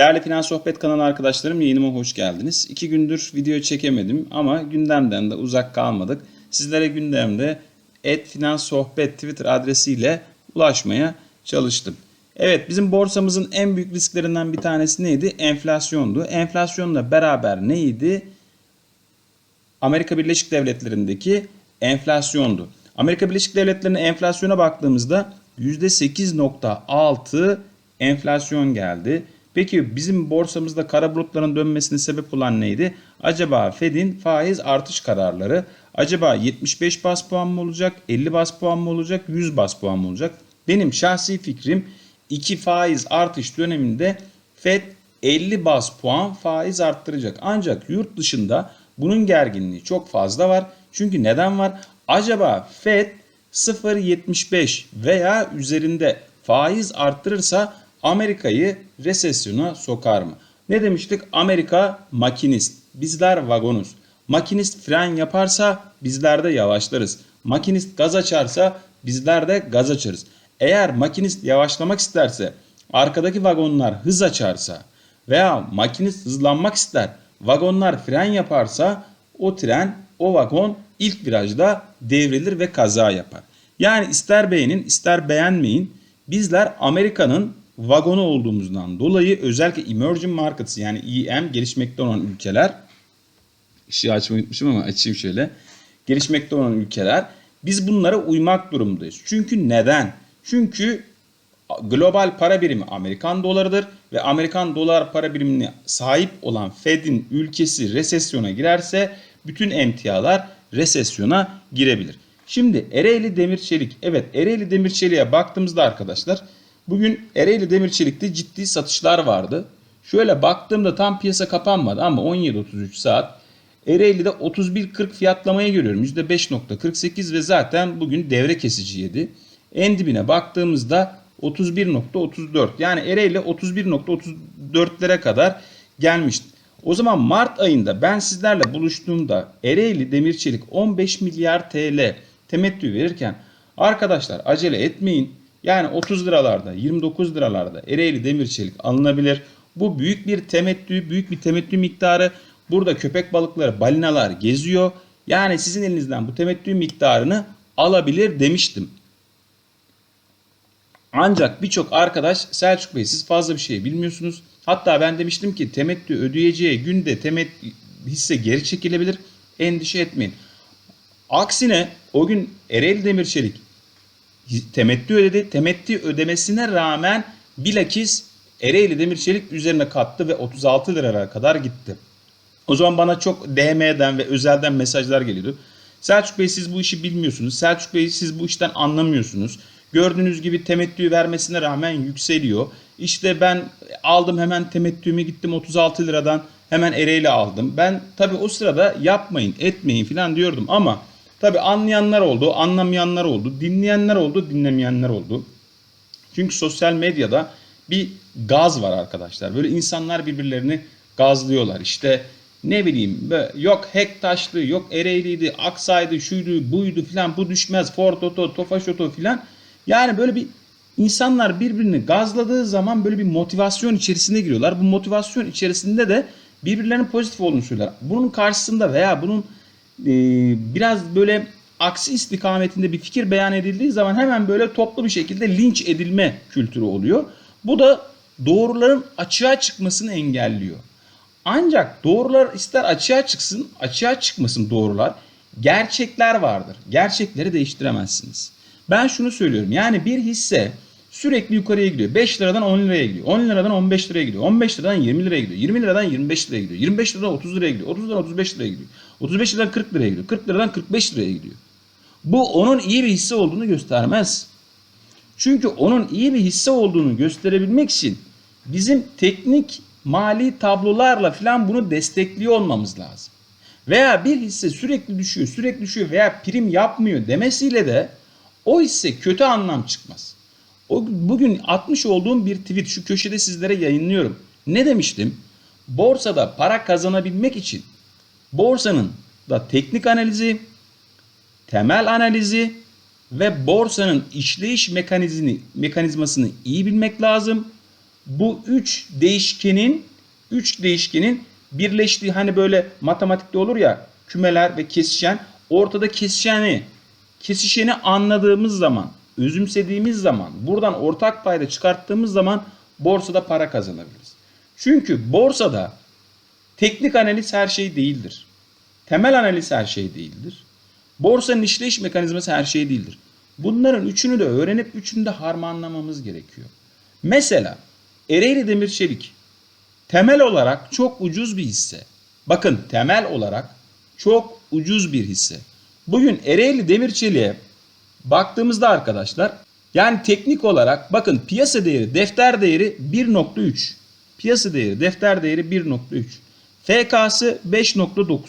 Değerli Finans Sohbet kanalı arkadaşlarım yayınıma hoş geldiniz. İki gündür video çekemedim ama gündemden de uzak kalmadık. Sizlere gündemde et Finans Sohbet Twitter adresiyle ulaşmaya çalıştım. Evet bizim borsamızın en büyük risklerinden bir tanesi neydi? Enflasyondu. Enflasyonla beraber neydi? Amerika Birleşik Devletleri'ndeki enflasyondu. Amerika Birleşik Devletleri'nin enflasyona baktığımızda %8.6 enflasyon geldi. Peki bizim borsamızda kara bulutların dönmesine sebep olan neydi? Acaba Fed'in faiz artış kararları acaba 75 bas puan mı olacak, 50 bas puan mı olacak, 100 bas puan mı olacak? Benim şahsi fikrim iki faiz artış döneminde Fed 50 bas puan faiz arttıracak. Ancak yurt dışında bunun gerginliği çok fazla var. Çünkü neden var? Acaba Fed 0.75 veya üzerinde faiz arttırırsa Amerika'yı resesyona sokar mı? Ne demiştik? Amerika makinist, bizler vagonuz. Makinist fren yaparsa bizler de yavaşlarız. Makinist gaz açarsa bizler de gaz açarız. Eğer makinist yavaşlamak isterse, arkadaki vagonlar hız açarsa veya makinist hızlanmak ister, vagonlar fren yaparsa o tren, o vagon ilk virajda devrilir ve kaza yapar. Yani ister beğenin ister beğenmeyin bizler Amerika'nın vagonu olduğumuzdan dolayı özellikle emerging markets yani EM gelişmekte olan ülkeler ışığı açmayı unutmuşum ama açayım şöyle. Gelişmekte olan ülkeler biz bunlara uymak durumundayız. Çünkü neden? Çünkü global para birimi Amerikan dolarıdır ve Amerikan dolar para birimine sahip olan Fed'in ülkesi resesyona girerse bütün emtialar resesyona girebilir. Şimdi Ereğli Demir Çelik. Evet Ereğli Demir Çelik'e baktığımızda arkadaşlar bugün Ereğli Demir Çelik'te ciddi satışlar vardı. Şöyle baktığımda tam piyasa kapanmadı ama 17.33 saat Ereğli'de 31.40 fiyatlamayı görüyorum. %5.48 ve zaten bugün devre kesici yedi. En dibine baktığımızda 31.34 yani Ereğli 31.34'lere kadar gelmişti. O zaman Mart ayında ben sizlerle buluştuğumda Ereğli Demir Çelik 15 milyar TL temettü verirken arkadaşlar acele etmeyin. Yani 30 liralarda 29 liralarda Ereğli Demir Çelik alınabilir. Bu büyük bir temettü, büyük bir temettü miktarı. Burada köpek balıkları, balinalar geziyor. Yani sizin elinizden bu temettü miktarını alabilir demiştim. Ancak birçok arkadaş Selçuk Bey siz fazla bir şey bilmiyorsunuz. Hatta ben demiştim ki temettü ödeyeceği günde temettü hisse geri çekilebilir. Endişe etmeyin. Aksine o gün Ereğli Demirçelik temettü ödedi. Temettü ödemesine rağmen bilakis Ereğli Demirçelik üzerine kattı ve 36 liralara kadar gitti. O zaman bana çok DM'den ve özelden mesajlar geliyordu. Selçuk Bey siz bu işi bilmiyorsunuz. Selçuk Bey siz bu işten anlamıyorsunuz. Gördüğünüz gibi temettü vermesine rağmen yükseliyor. İşte ben aldım hemen temettümü gittim 36 liradan hemen Ereğli aldım. Ben tabi o sırada yapmayın etmeyin falan diyordum ama tabi anlayanlar oldu anlamayanlar oldu dinleyenler oldu dinlemeyenler oldu. Çünkü sosyal medyada bir gaz var arkadaşlar. Böyle insanlar birbirlerini gazlıyorlar. İşte ne bileyim yok Hektaşlı, yok Ereğli'ydi, Aksay'dı, şuydu, buydu filan bu düşmez. Ford Oto, Tofaş Oto filan. Yani böyle bir insanlar birbirini gazladığı zaman böyle bir motivasyon içerisine giriyorlar. Bu motivasyon içerisinde de birbirlerinin pozitif olduğunu söyler. Bunun karşısında veya bunun biraz böyle aksi istikametinde bir fikir beyan edildiği zaman hemen böyle toplu bir şekilde linç edilme kültürü oluyor. Bu da doğruların açığa çıkmasını engelliyor. Ancak doğrular ister açığa çıksın, açığa çıkmasın doğrular. Gerçekler vardır. Gerçekleri değiştiremezsiniz. Ben şunu söylüyorum. Yani bir hisse sürekli yukarıya gidiyor. 5 liradan 10 liraya gidiyor. 10 liradan 15 liraya gidiyor. 15 liradan 20 liraya gidiyor. 20 liradan 25 liraya gidiyor. 25 liradan 30 liraya gidiyor. 30 liradan 35 liraya gidiyor. 35 liradan 40 liraya gidiyor. 40 liradan 45 liraya gidiyor. Bu onun iyi bir hisse olduğunu göstermez. Çünkü onun iyi bir hisse olduğunu gösterebilmek için bizim teknik mali tablolarla falan bunu destekliyor olmamız lazım. Veya bir hisse sürekli düşüyor, sürekli düşüyor veya prim yapmıyor demesiyle de o hisse kötü anlam çıkmaz. O, bugün atmış olduğum bir tweet şu köşede sizlere yayınlıyorum. Ne demiştim? Borsada para kazanabilmek için borsanın da teknik analizi, temel analizi ve borsanın işleyiş mekanizmi, mekanizmasını iyi bilmek lazım. bu üç değişkenin üç değişkenin birleştiği hani böyle matematikte olur ya kümeler ve kesişen ortada kesişeni kesişeni anladığımız zaman özümsediğimiz zaman buradan ortak payda çıkarttığımız zaman borsada para kazanabiliriz. Çünkü borsada teknik analiz her şey değildir. Temel analiz her şey değildir. Borsanın işleyiş mekanizması her şey değildir. Bunların üçünü de öğrenip üçünü de harmanlamamız gerekiyor. Mesela Ereğli Demir Çelik temel olarak çok ucuz bir hisse. Bakın temel olarak çok ucuz bir hisse. Bugün Ereğli Demir Çelik'e baktığımızda arkadaşlar yani teknik olarak bakın piyasa değeri defter değeri 1.3. Piyasa değeri defter değeri 1.3. FK'sı 5.9.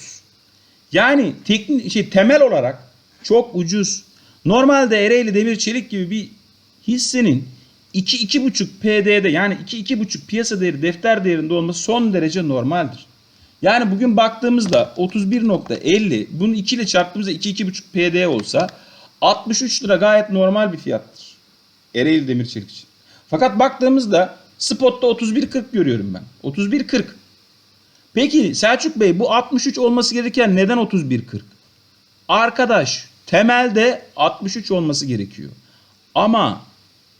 Yani teknik şey temel olarak çok ucuz. Normalde Ereğli Demir Çelik gibi bir hissenin 2-2,5 PD'de yani 2-2,5 piyasa değeri defter değerinde olması son derece normaldir. Yani bugün baktığımızda 31.50 bunu 2 ile çarptığımızda 2-2,5 PD olsa 63 lira gayet normal bir fiyattır. Ereğli Demir Çelik için. Fakat baktığımızda spotta 31.40 görüyorum ben. 31.40. Peki Selçuk Bey bu 63 olması gereken neden 31.40? Arkadaş temelde 63 olması gerekiyor. Ama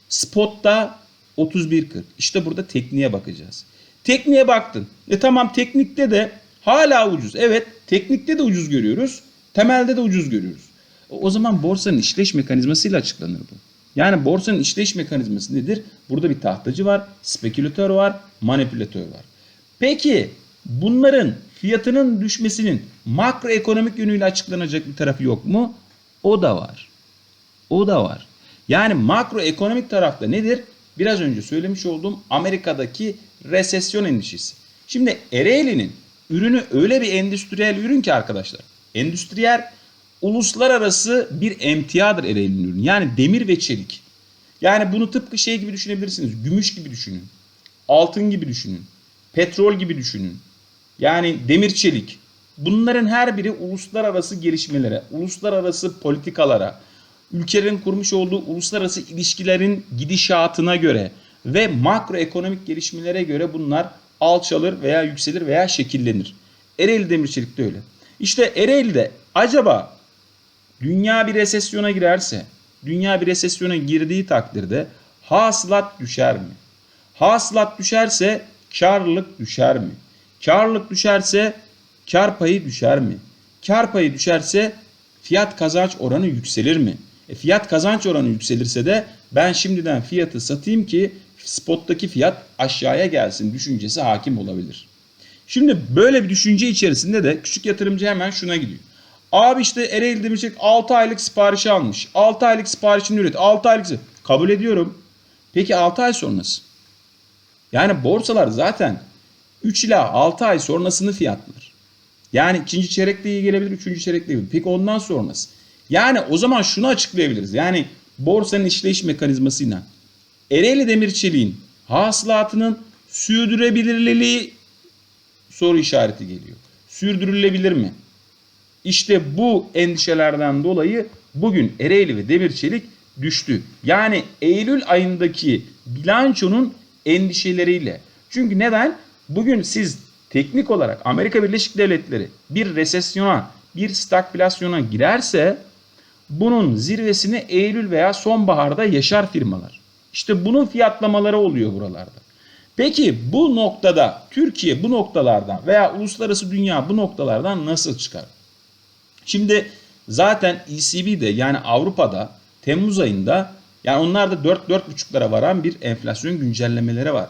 spotta 31.40. İşte burada tekniğe bakacağız. Tekniğe baktın. E tamam teknikte de hala ucuz. Evet teknikte de ucuz görüyoruz. Temelde de ucuz görüyoruz. O zaman borsanın işleyiş mekanizmasıyla açıklanır bu. Yani borsanın işleyiş mekanizması nedir? Burada bir tahtacı var, spekülatör var, manipülatör var. Peki bunların fiyatının düşmesinin makroekonomik yönüyle açıklanacak bir tarafı yok mu? O da var. O da var. Yani makroekonomik tarafta nedir? Biraz önce söylemiş olduğum Amerika'daki resesyon endişesi. Şimdi Ereğli'nin ürünü öyle bir endüstriyel ürün ki arkadaşlar. Endüstriyel uluslararası bir emtiadır Ereğli'nin ürünü. Yani demir ve çelik. Yani bunu tıpkı şey gibi düşünebilirsiniz. Gümüş gibi düşünün. Altın gibi düşünün. Petrol gibi düşünün. Yani demir çelik. Bunların her biri uluslararası gelişmelere, uluslararası politikalara, ülkelerin kurmuş olduğu uluslararası ilişkilerin gidişatına göre ve makroekonomik gelişmelere göre bunlar alçalır veya yükselir veya şekillenir. Ereğli Demir Çelik de öyle. İşte Ereğli'de acaba dünya bir resesyona girerse, dünya bir resesyona girdiği takdirde hasılat düşer mi? Hasılat düşerse karlılık düşer mi? Karlılık düşerse kar payı düşer mi? Kar payı düşerse fiyat kazanç oranı yükselir mi? E fiyat kazanç oranı yükselirse de ben şimdiden fiyatı satayım ki spottaki fiyat aşağıya gelsin düşüncesi hakim olabilir. Şimdi böyle bir düşünce içerisinde de küçük yatırımcı hemen şuna gidiyor. Abi işte Ereğli Demirçek 6 aylık siparişi almış. 6 aylık siparişini üret. 6 aylık kabul ediyorum. Peki 6 ay sonrası? Yani borsalar zaten 3 ila 6 ay sonrasını fiyatlar. Yani ikinci çeyrek de iyi gelebilir, üçüncü çeyrek de iyi Peki ondan sonrası? Yani o zaman şunu açıklayabiliriz. Yani borsanın işleyiş mekanizmasıyla Ereğli Demir Çelik'in hasılatının sürdürebilirliği soru işareti geliyor. Sürdürülebilir mi? İşte bu endişelerden dolayı bugün Ereğli ve Demir Çelik düştü. Yani Eylül ayındaki bilançonun endişeleriyle. Çünkü neden? Bugün siz teknik olarak Amerika Birleşik Devletleri bir resesyona, bir stagflasyona girerse bunun zirvesini Eylül veya sonbaharda yaşar firmalar. İşte bunun fiyatlamaları oluyor buralarda. Peki bu noktada Türkiye bu noktalardan veya uluslararası dünya bu noktalardan nasıl çıkar? Şimdi zaten ECB'de yani Avrupa'da Temmuz ayında yani onlarda 4-4,5'lara varan bir enflasyon güncellemeleri var.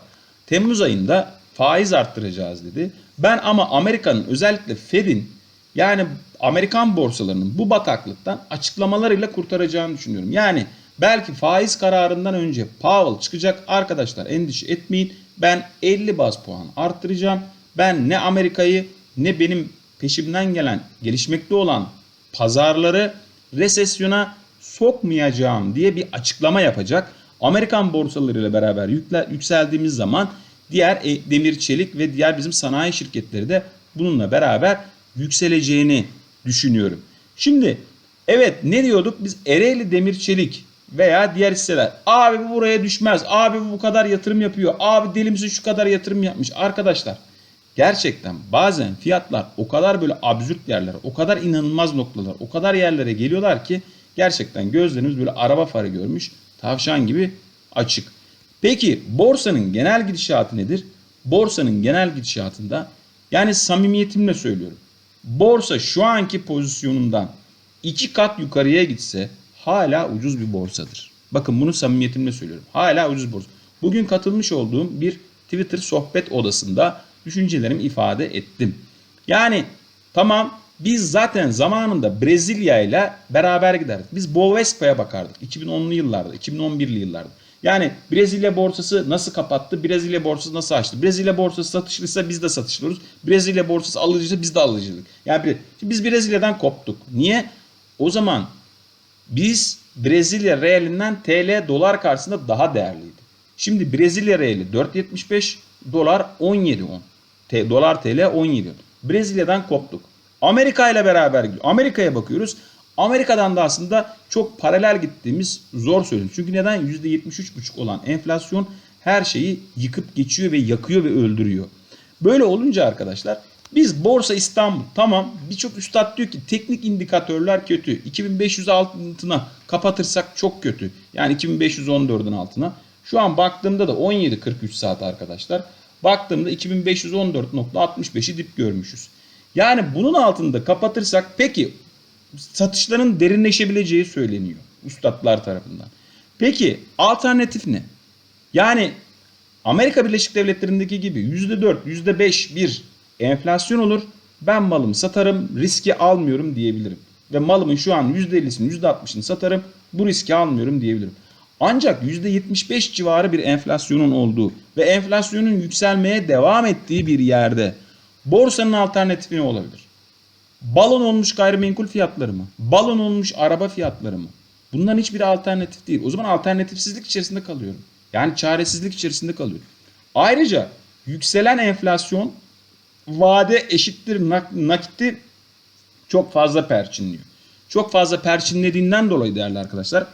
Temmuz ayında faiz arttıracağız dedi. Ben ama Amerika'nın özellikle Fed'in yani Amerikan borsalarının bu bataklıktan açıklamalarıyla kurtaracağını düşünüyorum. Yani belki faiz kararından önce Powell çıkacak arkadaşlar endişe etmeyin. Ben 50 baz puan arttıracağım. Ben ne Amerika'yı ne benim peşimden gelen gelişmekte olan pazarları resesyona sokmayacağım diye bir açıklama yapacak. Amerikan borsalarıyla beraber yükle, yükseldiğimiz zaman diğer e, demir çelik ve diğer bizim sanayi şirketleri de bununla beraber yükseleceğini düşünüyorum. Şimdi evet ne diyorduk biz Ereğli Demir Çelik veya diğer hisseler. Abi bu buraya düşmez. Abi bu kadar yatırım yapıyor. Abi deli misin şu kadar yatırım yapmış. Arkadaşlar gerçekten bazen fiyatlar o kadar böyle absürt yerlere, o kadar inanılmaz noktalar, o kadar yerlere geliyorlar ki gerçekten gözlerimiz böyle araba farı görmüş tavşan gibi açık. Peki borsanın genel gidişatı nedir? Borsanın genel gidişatında yani samimiyetimle söylüyorum. Borsa şu anki pozisyonundan iki kat yukarıya gitse hala ucuz bir borsadır. Bakın bunu samimiyetimle söylüyorum. Hala ucuz borsa. Bugün katılmış olduğum bir Twitter sohbet odasında düşüncelerimi ifade ettim. Yani tamam biz zaten zamanında Brezilya ile beraber giderdik. Biz Bovespa'ya bakardık 2010'lu yıllarda, 2011'li yıllarda. Yani Brezilya borsası nasıl kapattı? Brezilya borsası nasıl açtı? Brezilya borsası satışlıysa biz de satışlıyoruz. Brezilya borsası alıcıysa biz de alıcılık. Yani biz Brezilya'dan koptuk. Niye? O zaman biz Brezilya realinden TL dolar karşısında daha değerliydi. Şimdi Brezilya reali 4.75 dolar 17.10. T- dolar TL 17. Brezilya'dan koptuk. Amerika ile beraber. Amerika'ya bakıyoruz. Amerika'dan da aslında çok paralel gittiğimiz zor söylüyorum. Çünkü neden? %73,5 olan enflasyon her şeyi yıkıp geçiyor ve yakıyor ve öldürüyor. Böyle olunca arkadaşlar biz Borsa İstanbul tamam birçok üstad diyor ki teknik indikatörler kötü. 2500 altına kapatırsak çok kötü. Yani 2514'ün altına. Şu an baktığımda da 17.43 saat arkadaşlar. Baktığımda 2514.65'i dip görmüşüz. Yani bunun altında kapatırsak peki satışların derinleşebileceği söyleniyor üstadlar tarafından. Peki alternatif ne? Yani Amerika Birleşik Devletleri'ndeki gibi %4, %5 bir enflasyon olur. Ben malımı satarım, riski almıyorum diyebilirim. Ve malımın şu an %50'sini, %60'ını satarım, bu riski almıyorum diyebilirim. Ancak %75 civarı bir enflasyonun olduğu ve enflasyonun yükselmeye devam ettiği bir yerde borsanın alternatifi ne olabilir? Balon olmuş gayrimenkul fiyatları mı? Balon olmuş araba fiyatları mı? Bunların hiçbir alternatif değil. O zaman alternatifsizlik içerisinde kalıyorum. Yani çaresizlik içerisinde kalıyorum. Ayrıca yükselen enflasyon vade eşittir nak- nakiti çok fazla perçinliyor. Çok fazla perçinlediğinden dolayı değerli arkadaşlar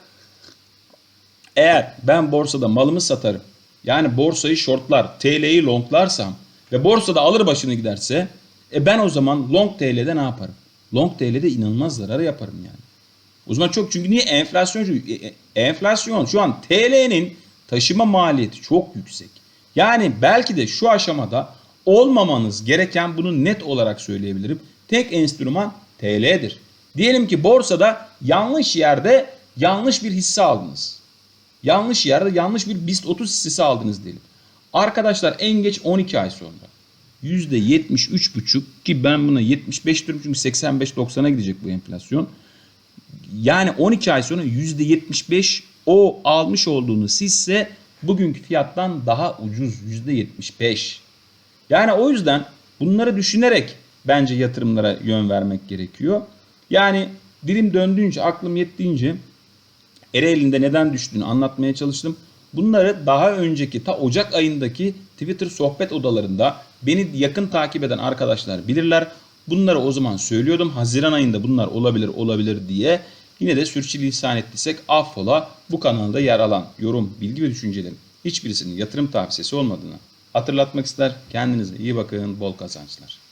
eğer ben borsada malımı satarım yani borsayı shortlar TL'yi longlarsam ve borsada alır başını giderse e ben o zaman long TL'de ne yaparım? Long TL'de inanılmaz zarar yaparım yani. O zaman çok çünkü niye enflasyon e- e- enflasyon şu an TL'nin taşıma maliyeti çok yüksek. Yani belki de şu aşamada olmamanız gereken bunu net olarak söyleyebilirim. Tek enstrüman TL'dir. Diyelim ki borsada yanlış yerde yanlış bir hisse aldınız. Yanlış yerde yanlış bir BIST 30 hissesi aldınız diyelim. Arkadaşlar en geç 12 ay sonra %73,5 ki ben buna 75 diyorum çünkü 85-90'a gidecek bu enflasyon. Yani 12 ay sonra %75 o almış olduğunuz hisse bugünkü fiyattan daha ucuz %75. Yani o yüzden bunları düşünerek bence yatırımlara yön vermek gerekiyor. Yani dilim döndüğünce, aklım yettiğince Ereğli'nde neden düştüğünü anlatmaya çalıştım. Bunları daha önceki ta Ocak ayındaki Twitter sohbet odalarında beni yakın takip eden arkadaşlar bilirler. Bunları o zaman söylüyordum. Haziran ayında bunlar olabilir olabilir diye. Yine de sürçülisan ettiysek affola bu kanalda yer alan yorum, bilgi ve düşüncelerin hiçbirisinin yatırım tavsiyesi olmadığını hatırlatmak ister. Kendinize iyi bakın, bol kazançlar.